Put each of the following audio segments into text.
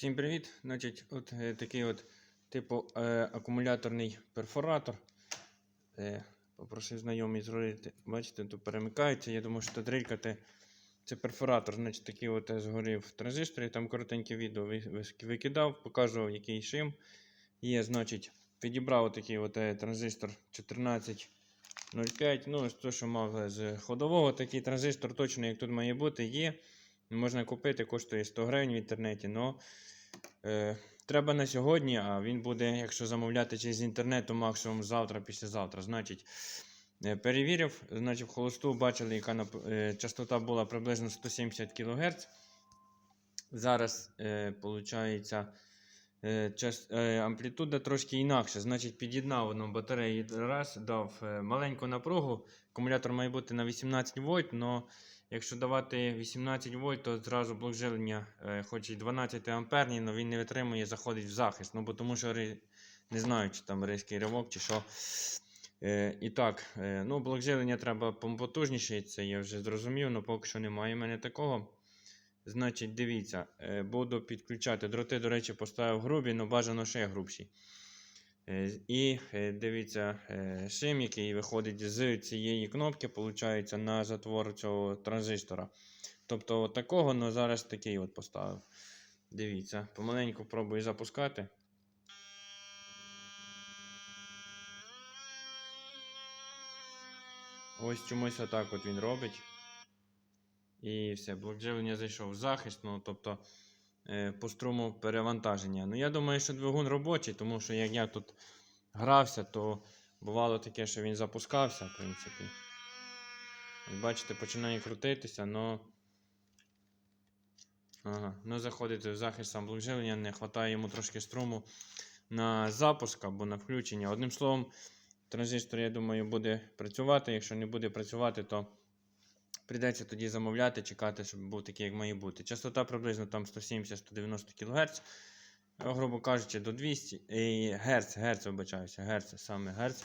Всім привіт! Значить, от е, такий от типу е, акумуляторний перфоратор. Е, попросив знайомий зробити. Бачите, тут перемикається. Я думаю, що тут дрелькати. Це перфоратор, значить, такий от е, згорів транзистор. Я там коротеньке відео ви- ви- викидав, показував, який шим є. Значить, підібрав такий от е, транзистор 1405. Ну, то, що мав е, з ходового, такий транзистор точно, як тут має бути, є. Можна купити, коштує 100 гривень в інтернеті. але е, треба на сьогодні, а він буде, якщо замовляти через інтернет, то максимум завтра, післязавтра. Значить, е, перевірив, значить, в холосту бачили, яка е, частота була приблизно 170 кГц. Зараз, е, виходить, амплітуда трошки інакша. Значить, під'єднав одну батарею раз, дав е, маленьку напругу. Акумулятор має бути на 18 вольт, але якщо давати 18 вольт, то зразу блок жилення, е, хоч і 12 амперний, але він не витримує, заходить в захист. Ну, бо тому що не знаю, чи там різкий ривок, чи що. Е, і так, е, ну, блок жилення треба потужніший, це я вже зрозумів, але поки що немає в мене такого. Значить, дивіться, е, буду підключати. Дроти, до речі, поставив грубі, але бажано ще грубші. Е, І е, дивіться, шим, який виходить з цієї кнопки, виходить, на затвор цього транзистора. Тобто такого, але зараз такий от поставив. Дивіться, помаленьку пробую запускати. Ось чомусь отак от він робить. І все, блок живлення зайшов в захист, ну тобто е, по струму перевантаження. Ну, я думаю, що двигун робочий, тому що як я тут грався, то бувало таке, що він запускався, в принципі. Бачите, починає крутитися, но. Ага, ну заходить в захист сам блок живлення, не вистачає йому трошки струму на запуск або на включення. Одним словом, транзистор, я думаю, буде працювати. Якщо не буде працювати, то прийдеться тоді замовляти, чекати, щоб був такий, як має бути. Частота приблизно там 170-190 кГц. Грубо кажучи, до 200 і Герц, Герц, вибачаюся, Герц, саме Герц,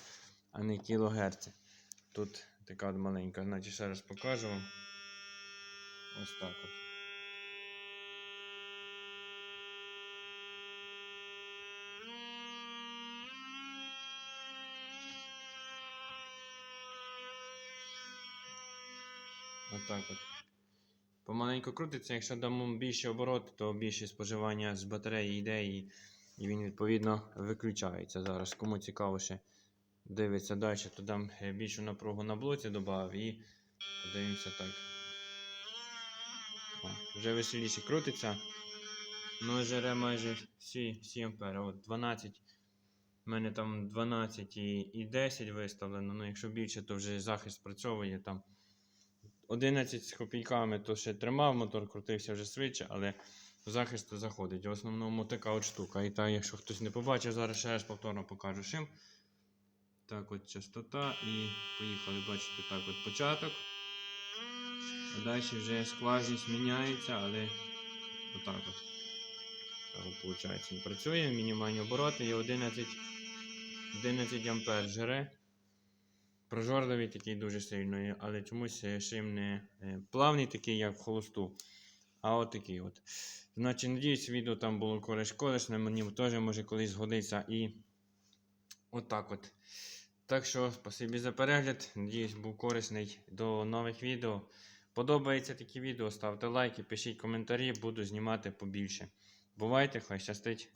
а не кілогерц. Тут така маленька, значить ще раз покажу вам. Ось так от. Отак от. Помаленьку крутиться, якщо дамо більше обороти, то більше споживання з батареї йде і, він відповідно виключається. Зараз. Кому цікаво ще дивиться далі, то дам е, більшу напругу на блоці додав і подивимося так. О, вже веселіше крутиться. Ну, жере майже всі, всі ампери. От 12. У мене там 12 і, і 10 виставлено. Ну, якщо більше, то вже захист спрацьовує там. 11 з копійками, то ще тримав, мотор крутився вже швидше, але в захист заходить. В основному така от штука. І так, якщо хтось не побачив, зараз ще раз повторно покажу шим. Так, от частота і поїхали. Бачите, так от початок. А далі вже скважність міняється, але отак от. Так от виходить. Він працює, мінімальні обороти і 11, 11 ампер жере. Прожорливий такий дуже сильний, але чомусь е, шим не е, плавний такий, як в холосту. А от такий от. Значить, надіюсь, відео там було кориш корисне, мені теж може колись згодиться. І отак от. Так що, спасибі за перегляд. Надіюсь, був корисний до нових відео. Подобається такі відео, ставте лайки, пишіть коментарі, буду знімати побільше. Бувайте, хай щастить!